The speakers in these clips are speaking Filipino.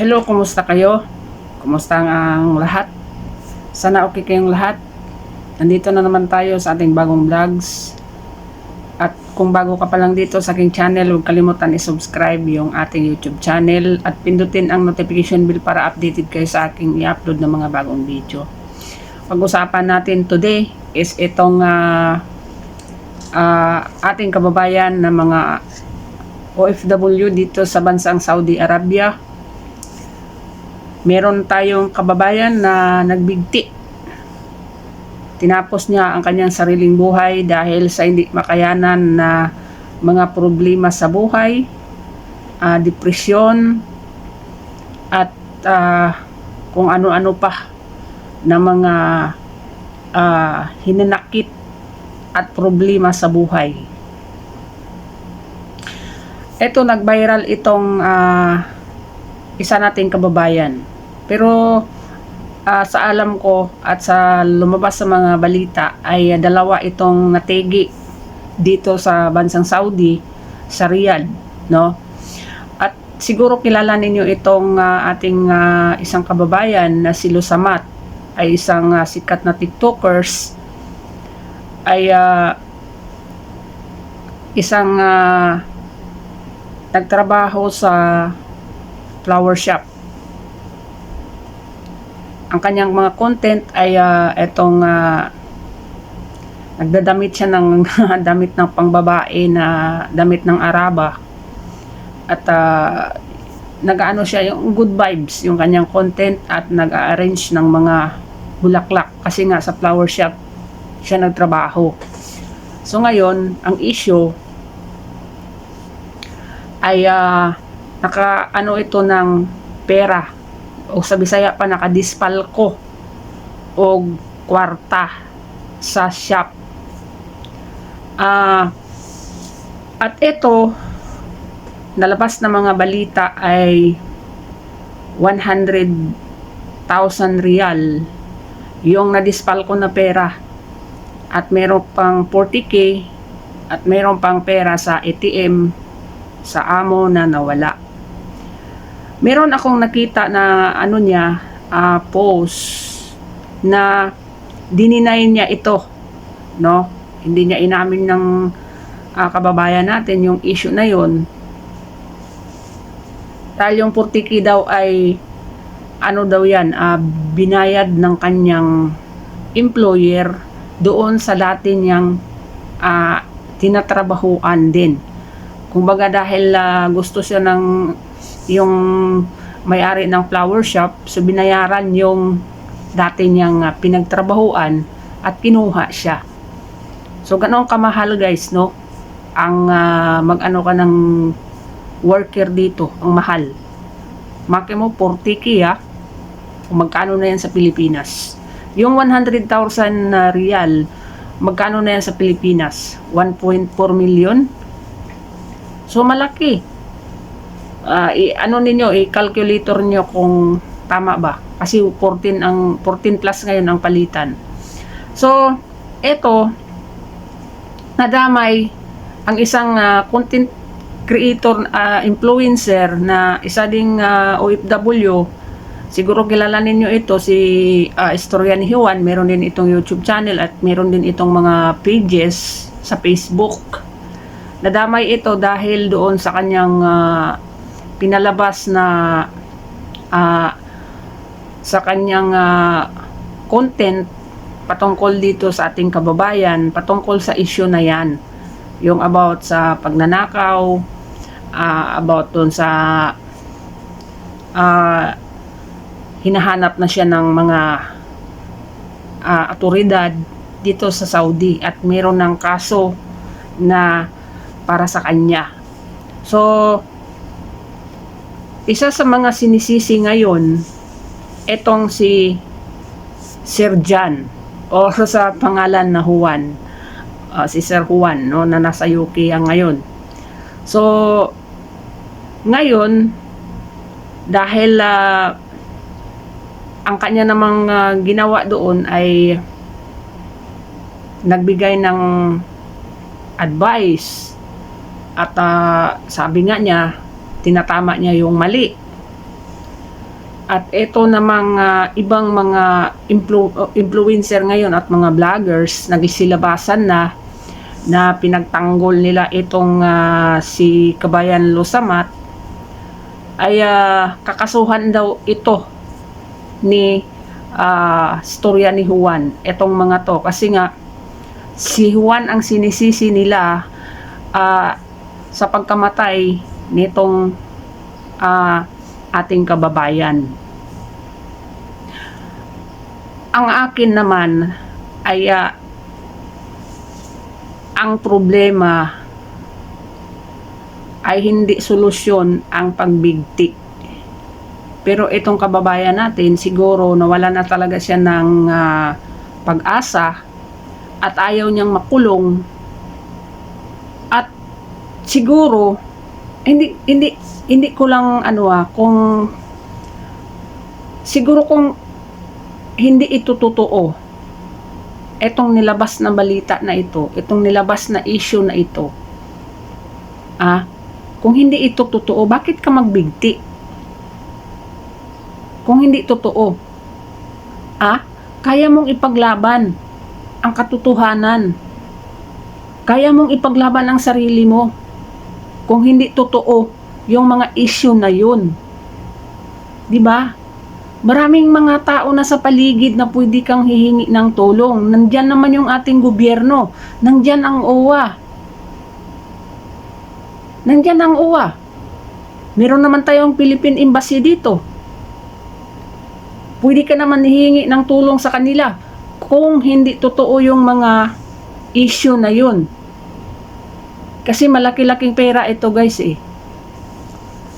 Hello, kumusta kayo? Kumusta ang lahat? Sana okay kayong lahat. Nandito na naman tayo sa ating bagong vlogs. At kung bago ka pa lang dito sa aking channel, huwag kalimutan i-subscribe yung ating YouTube channel at pindutin ang notification bell para updated kayo sa aking i-upload ng mga bagong video. Pag-usapan natin today is itong ah, ah, ating kababayan na mga OFW dito sa bansang Saudi Arabia. Meron tayong kababayan na nagbigti. Tinapos niya ang kanyang sariling buhay dahil sa hindi makayanan na mga problema sa buhay, ah, depresyon, at ah, kung ano-ano pa na mga ah, hinanakit at problema sa buhay. Ito nag-viral itong ah, isa nating kababayan. Pero ah, sa alam ko at sa lumabas sa mga balita ay ah, dalawa itong nategi dito sa bansang Saudi sa Riyadh, no? At siguro kilala ninyo itong ah, ating ah, isang kababayan na si Lusamat ay isang ah, sikat na TikTokers ay ah, isang ah, nagtrabaho sa flower shop. Ang kanyang mga content ay ah, etong ah, nagdadamit siya ng damit ng pangbabae na damit ng Araba. At ah, nag-ano siya yung good vibes yung kanyang content at nag-arrange ng mga bulaklak kasi nga sa flower shop siya nagtrabaho. So ngayon, ang issue ay ah, naka ano ito ng pera o sa Bisaya pa nakadispalko o kwarta sa shop. Ah at ito nalabas na mga balita ay 100,000 real yung nadispalko na pera at meron pang 40k at meron pang pera sa ATM sa amo na nawala. Meron akong nakita na ano niya, ah, post na dininay niya ito, no? Hindi niya inamin ng ah, kababayan natin yung issue na yon. Yung 40k daw ay ano daw yan, ah, binayad ng kanyang employer doon sa dati niyang ah, tinatrabahuan din. Kumbaga dahil ah, gusto siya ng yung may-ari ng flower shop, so binayaran yung dati niyang ah, pinagtrabahuan at kinuha siya. So ganoon kamahal guys, no? Ang ah, mag-ano ka ng worker dito, ang mahal. Maki mo 40k ah. Kung magkano na yan sa Pilipinas. Yung 100,000 na real, magkano na yan sa Pilipinas? 1.4 million? So malaki. Ah, i- ano ninyo, i-calculator nyo kung tama ba. Kasi 14 ang 14 plus ngayon ang palitan. So, eto nadamay ang isang ah, content creator ah, influencer na isa ding ah, OFW siguro kilala ninyo ito si uh, Historian Juan meron din itong YouTube channel at meron din itong mga pages sa Facebook nadamay ito dahil doon sa kanyang ah, pinalabas na ah, sa kanyang ah, content patungkol dito sa ating kababayan patungkol sa issue na yan yung about sa pagnanakaw ah, about doon sa ah, hinahanap na siya ng mga ah, atoridad dito sa Saudi at meron ng kaso na para sa kanya. So, isa sa mga sinisisi ngayon, etong si Sir John o sa pangalan na Juan, ah, si Sir Juan no, na nasa UK ang ngayon. So, ngayon, dahil ah, ang kanya namang ah, ginawa doon ay nagbigay ng advice at ah, sabi nga niya tinatama niya yung mali. At ito namang ah, ibang mga influ- uh, influencer ngayon at mga vloggers nagsilabasan na na pinagtanggol nila itong ah, si Kabayan Lusamat ay ah, kakasuhan daw ito ni ah, storya ni Juan itong mga to. Kasi nga si Juan ang sinisisi nila ah, sa pagkamatay nitong ah, ating kababayan. Ang akin naman ay ah, ang problema ay hindi solusyon ang pagbigti. Pero itong kababayan natin, siguro nawala na talaga siya ng ah, pag-asa at ayaw niyang makulong. At siguro hindi hindi hindi ko lang ano ah kung siguro kung hindi ito totoo etong nilabas na balita na ito, itong nilabas na issue na ito, ah, kung hindi ito totoo, bakit ka magbigti? Kung hindi totoo, ah, kaya mong ipaglaban ang katotohanan. Kaya mong ipaglaban ang sarili mo. Kung hindi totoo yung mga issue na yun. 'Di ba? Maraming mga tao na sa paligid na pwede kang hihingi ng tulong. Nandyan naman yung ating gobyerno. Nandyan ang OWA. Nandyan ang OWA. Meron naman tayong Philippine Embassy dito. Pwede ka naman hihingi ng tulong sa kanila kung hindi totoo yung mga issue na yun. Kasi malaki-laking pera ito guys eh.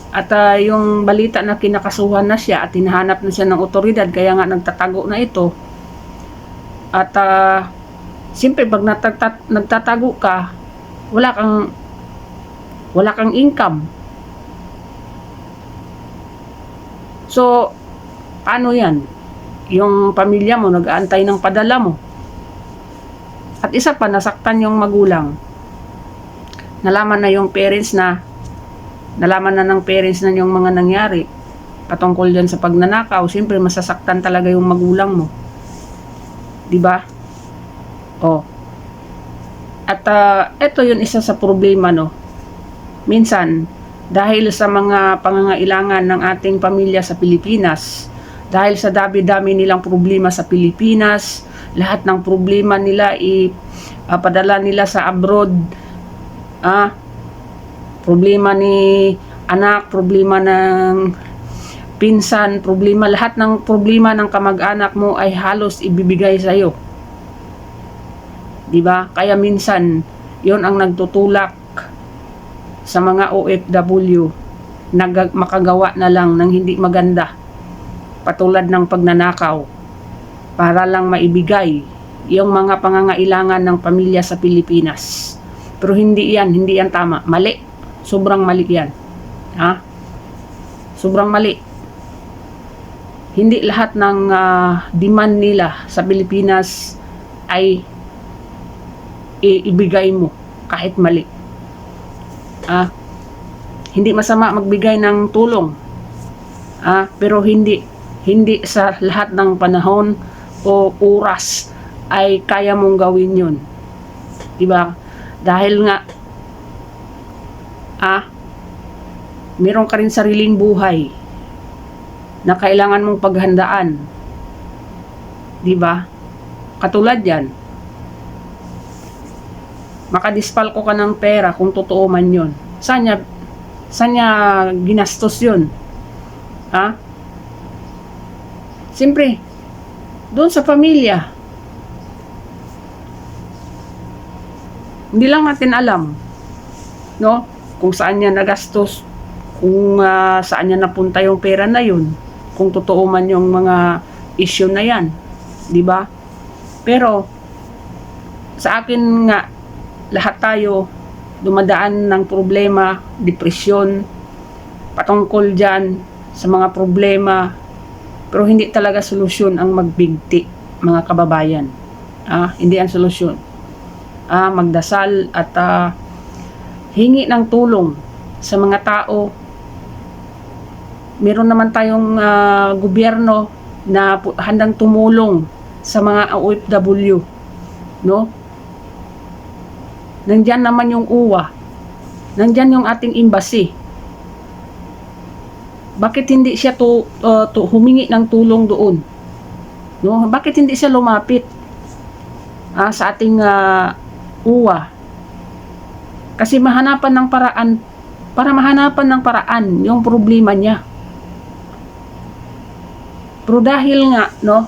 At ah, yung balita na kinakasuhan na siya at hinahanap na siya ng otoridad kaya nga nagtatago na ito. At uh, siyempre pag nagtatago ka, wala kang wala kang income. So, paano yan? Yung pamilya mo nag-aantay ng padala mo. At isa pa, nasaktan yung magulang. Nalaman na yung parents na nalaman na ng parents na yung mga nangyari patungkol dyan sa pagnanakaw, siyempre masasaktan talaga yung magulang mo. 'Di ba? Oh. At ah, ito yun isa sa problema no. Minsan dahil sa mga pangangailangan ng ating pamilya sa Pilipinas, dahil sa dami-dami nilang problema sa Pilipinas, lahat ng problema nila ipadala nila sa abroad. Ah, problema ni anak, problema ng pinsan, problema, lahat ng problema ng kamag-anak mo ay halos ibibigay sa iyo. 'Di ba? Kaya minsan 'yon ang nagtutulak sa mga OFW na makagawa na lang ng hindi maganda patulad ng pagnanakaw para lang maibigay yung mga pangangailangan ng pamilya sa Pilipinas. Pero hindi yan, hindi yan tama. Mali. Sobrang mali yan. Ha? Sobrang mali. Hindi lahat ng ah, demand nila sa Pilipinas ay iibigay mo kahit mali. Ah, hindi masama magbigay ng tulong. Ah, pero hindi hindi sa lahat ng panahon o oras ay kaya mong gawin 'yun. 'Di ba? Dahil nga ah meron ka rin sariling buhay na kailangan mong paghandaan. 'Di ba? Katulad 'yan. Makadispalko ka ng pera kung totoo man 'yon. Saan niya ginastos 'yon? Ha? Siyempre, doon sa pamilya. Hindi lang natin alam, no? Kung saan niya nagastos, kung ah, saan niya napunta yung pera na yun, kung totoo man yung mga issue na yan, di ba? Pero, sa akin nga, lahat tayo dumadaan ng problema, depresyon, patungkol dyan sa mga problema, pero hindi talaga solusyon ang magbigti, mga kababayan. Ah, hindi ang solusyon. Ah, magdasal at ah, hingi ng tulong sa mga tao meron naman tayong ah, gobyerno na handang tumulong sa mga OFW, no? Nandyan naman yung UWA. Nandyan yung ating embassy. Bakit hindi siya to, uh, to humingi ng tulong doon? No? Bakit hindi siya lumapit ah, sa ating ah, UWA? Kasi mahanapan ng paraan para mahanapan ng paraan yung problema niya. Pero dahil nga, no,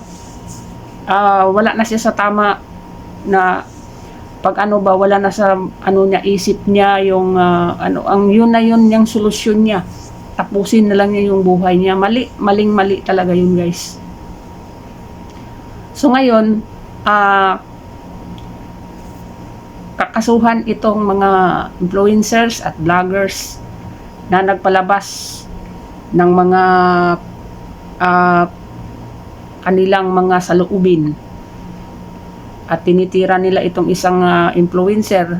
ah, wala na siya sa tama na pag ano ba wala na sa ano niya isip niya yung ah, ano ang yun na yun yung solusyon niya tapusin na lang niya yung buhay niya mali maling mali talaga yun guys so ngayon ah kakasuhan itong mga influencers at vloggers na nagpalabas ng mga ah, kanilang mga saloobin at tinitira nila itong isang ah, influencer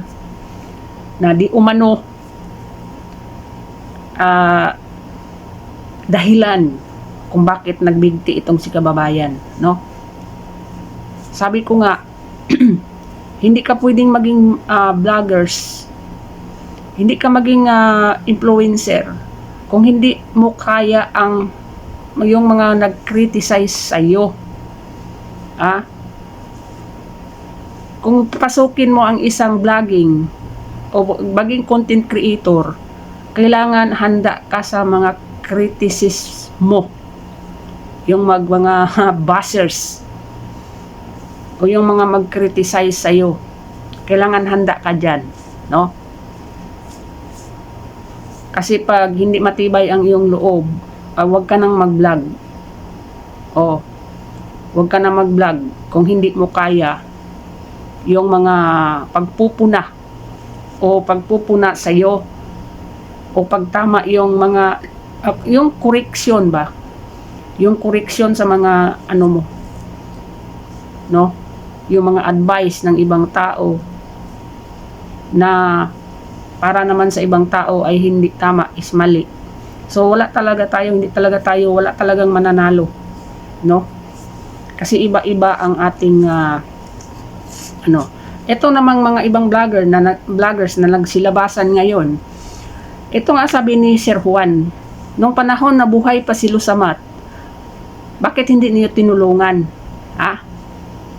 na di umano ah, dahilan kung bakit nagbigti itong si kababayan, no? Sabi ko nga, hindi ka pwedeng maging ah, vloggers, hindi ka maging ah, influencer kung hindi mo kaya ang yung mga nag-criticize sa iyo. Ah? Kung pasukin mo ang isang vlogging o maging content creator, kailangan handa ka sa mga criticismo. Yung mag mga bashers o yung mga mag-criticize sa iyo. Kailangan handa ka diyan, no? Kasi pag hindi matibay ang iyong loob, ah, wag ka nang mag-vlog. O, wag ka nang mag-vlog kung hindi mo kaya yung mga pagpupuna o pagpupuna sa iyo o pagtama yung mga ah, yung correction ba yung correction sa mga ano mo no yung mga advice ng ibang tao na para naman sa ibang tao ay hindi tama is mali. So wala talaga tayo hindi talaga tayo wala talagang mananalo no? Kasi iba-iba ang ating ah, ano. Ito namang mga ibang vlogger na, na vloggers na nagsilabasan ngayon. Ito nga sabi ni Sir Juan nung panahon na buhay pa si Lusamat bakit hindi niyo tinulungan? Ha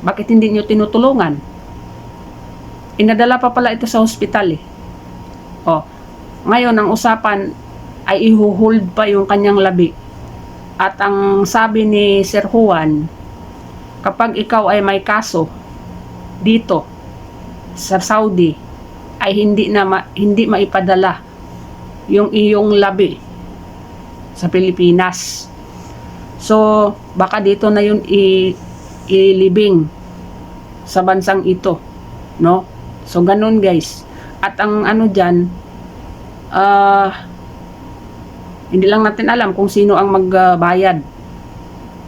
bakit hindi niyo tinutulungan? Inadala pa pala ito sa ospital eh. Oh ngayon ang usapan ay ihuhold pa yung kanyang labi. At ang sabi ni Sir Juan kapag ikaw ay may kaso dito sa Saudi ay hindi na ma- hindi maipadala yung iyong labi sa Pilipinas. So, baka dito na yun i- ilibing sa bansang ito, no? So, ganun guys. At ang ano dyan, ah, hindi lang natin alam kung sino ang magbayad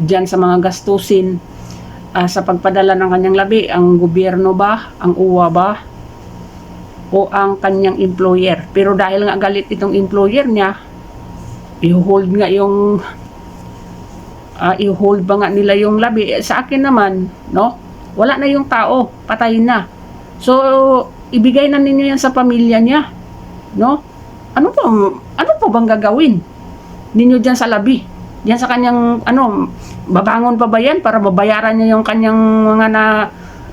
dyan sa mga gastusin ah, sa pagpadala ng kanyang labi, ang gobyerno ba, ang uwa ba, o ang kanyang employer. Pero dahil nga galit itong employer niya, i-hold nga yung ah, i-hold ba nga nila yung labi. Eh, Sa akin naman, no? Wala na yung tao, patay na. So, ibigay na ninyo yan sa pamilya niya, no? Ano po, ano po bang gagawin ninyo diyan sa labi? Diyan sa kanyang, ano, babangon pa ba yan para babayaran niya yung kanyang mga na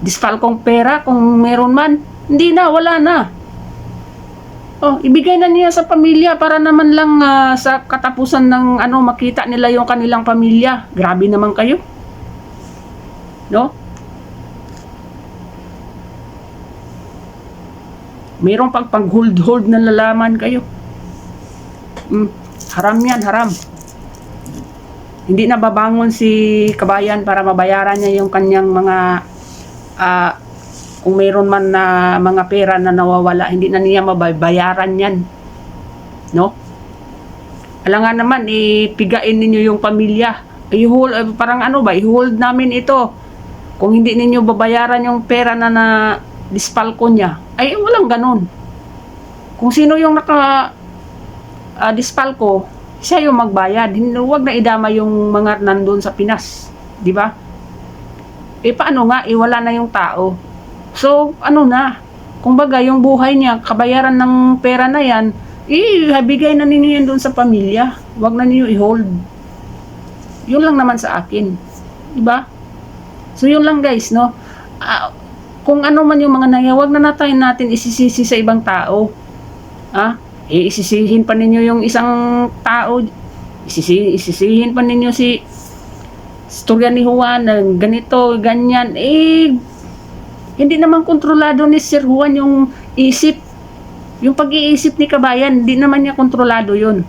disfalkong pera kung meron man? Hindi na, wala na. Oh, ibigay na niya sa pamilya para naman lang ah, sa katapusan ng ano makita nila yung kanilang pamilya. Grabe naman kayo. No? Mayroong pag pag-hold-hold na lalaman kayo. Mm, haram yan, haram. Hindi na babangon si kabayan para mabayaran niya yung kanyang mga ah, kung mayroon man na mga pera na nawawala, hindi na niya mababayaran yan. No? Alangan naman, ipigain ninyo yung pamilya. I-hold, eh, parang ano ba, i-hold namin ito. Kung hindi ninyo babayaran yung pera na na dispalko niya, ay walang ganun. Kung sino yung naka ah, dispalko, siya yung magbayad. Hindi, wag na idama yung mga nandun sa Pinas. Di ba? Eh, paano nga? Eh, wala na yung tao. So, ano na? Kumbaga, yung buhay niya, kabayaran ng pera na yan, eh, bigay na ninyo yan doon sa pamilya. Wag na ninyo i-hold. Yun lang naman sa akin. Di ba? So, yun lang guys, no? Ah, kung ano man yung mga nangyayari, wag na natin natin isisisi sa ibang tao. Ah, eh, isisihin pa ninyo yung isang tao, isisi, isisihin pa ninyo si istorya ni Juan na ganito, ganyan, eh, hindi naman kontrolado ni Sir Juan yung isip. Yung pag-iisip ni Kabayan, hindi naman niya kontrolado yun.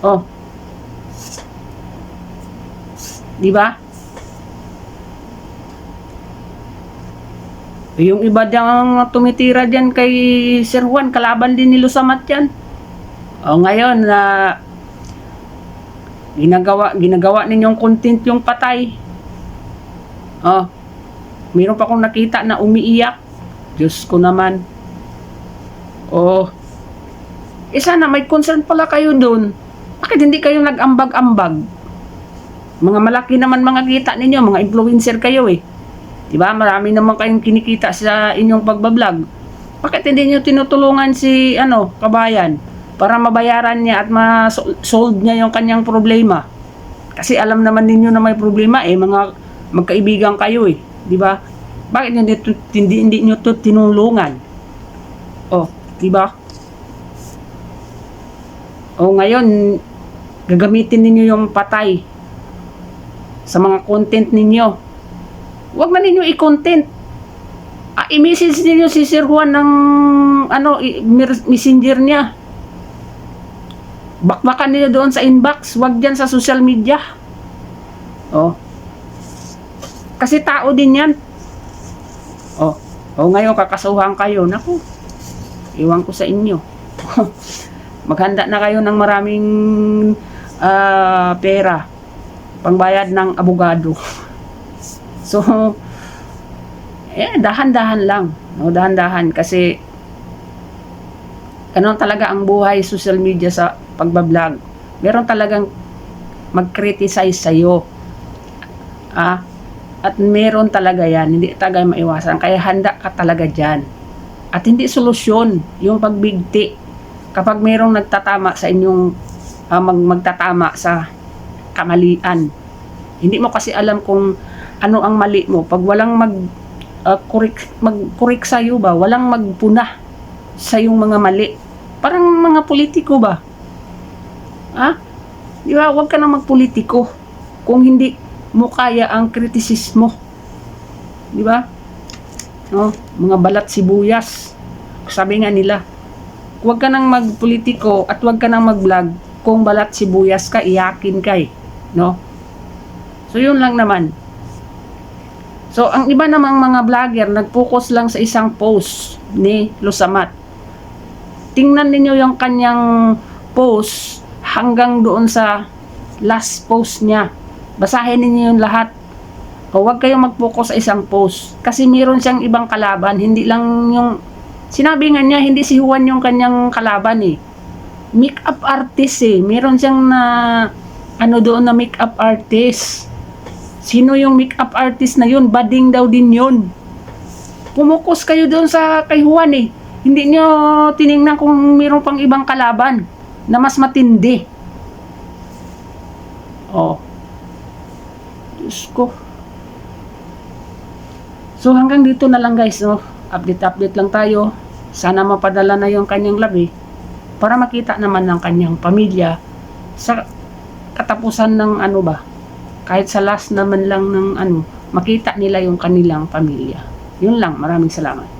Oh. Di ba? Yung iba diyang tumitira dyan kay Sir Juan, kalaban din ni Lusamat yan. O ngayon na ginagawa ginagawa ninyong content yung patay. Oh. Meron pa akong nakita na umiiyak. Diyos ko naman. Oh. Eh sana may concern pala kayo doon. Bakit hindi kayo nag-ambag-ambag? Mga malaki naman mga kita ninyo, mga influencer kayo eh. Diba? Marami naman kayong kinikita sa inyong pagbablog. Bakit hindi nyo tinutulungan si ano, kabayan para mabayaran niya at ma-solve niya yung kanyang problema? Kasi alam naman ninyo na may problema eh, mga magkaibigan kayo eh. Di ba? Bakit hindi, hindi, hindi nyo to tinulungan? Oh, di ba? O ngayon, gagamitin ninyo yung patay sa mga content ninyo. Huwag na ninyo i-content. Ah, i-message ninyo si Sir Juan ng ano, messenger niya. Bakbakan niyo doon sa inbox, wag diyan sa social media. Oh. Kasi tao din 'yan. Oh. Oh, ngayon kakasuhan kayo. Naku. Iwan ko sa inyo. Maghanda na kayo ng maraming ah, pera pangbayad ng abogado. So, eh, dahan-dahan lang. No, dahan-dahan kasi ganun talaga ang buhay social media sa pagbablog. Meron talagang mag-criticize sa'yo. Ah, at meron talaga yan. Hindi talaga maiwasan. Kaya handa ka talaga dyan. At hindi solusyon yung pagbigti. Kapag merong nagtatama sa inyong ah, mag magtatama sa kamalian. Hindi mo kasi alam kung ano ang mali mo. Pag walang mag uh, correct, mag-correct sa'yo ba, walang magpuna sa yung mga mali. Parang mga politiko ba? Ha? Di ba? Huwag ka na magpolitiko kung hindi mo kaya ang kritisismo. Di ba? No? Mga balat sibuyas. Sabi nga nila, huwag ka nang magpolitiko at huwag ka nang mag-vlog kung balat sibuyas ka, iyakin kay. No? So, yun lang naman. So, ang iba namang mga vlogger, nag-focus lang sa isang post ni Lusamat. Tingnan ninyo yung kanyang post hanggang doon sa last post niya. Basahin ninyo yung lahat. O huwag kayong mag-focus sa isang post. Kasi meron siyang ibang kalaban. Hindi lang yung... Sinabi nga niya, hindi si Juan yung kanyang kalaban eh. Make-up artist eh. Meron siyang na... Ano doon na make-up artist. Sino yung makeup artist na yun? Bading daw din yun. Pumukus kayo doon sa kay Juan eh. Hindi nyo tiningnan kung mayroon pang ibang kalaban na mas matindi. Oh. Diyos ko. So hanggang dito na lang guys. No? Update-update lang tayo. Sana mapadala na yung kanyang labi para makita naman ng kanyang pamilya sa katapusan ng ano ba, kahit sa last naman lang ng ano, makita nila yung kanilang pamilya. Yun lang, maraming salamat.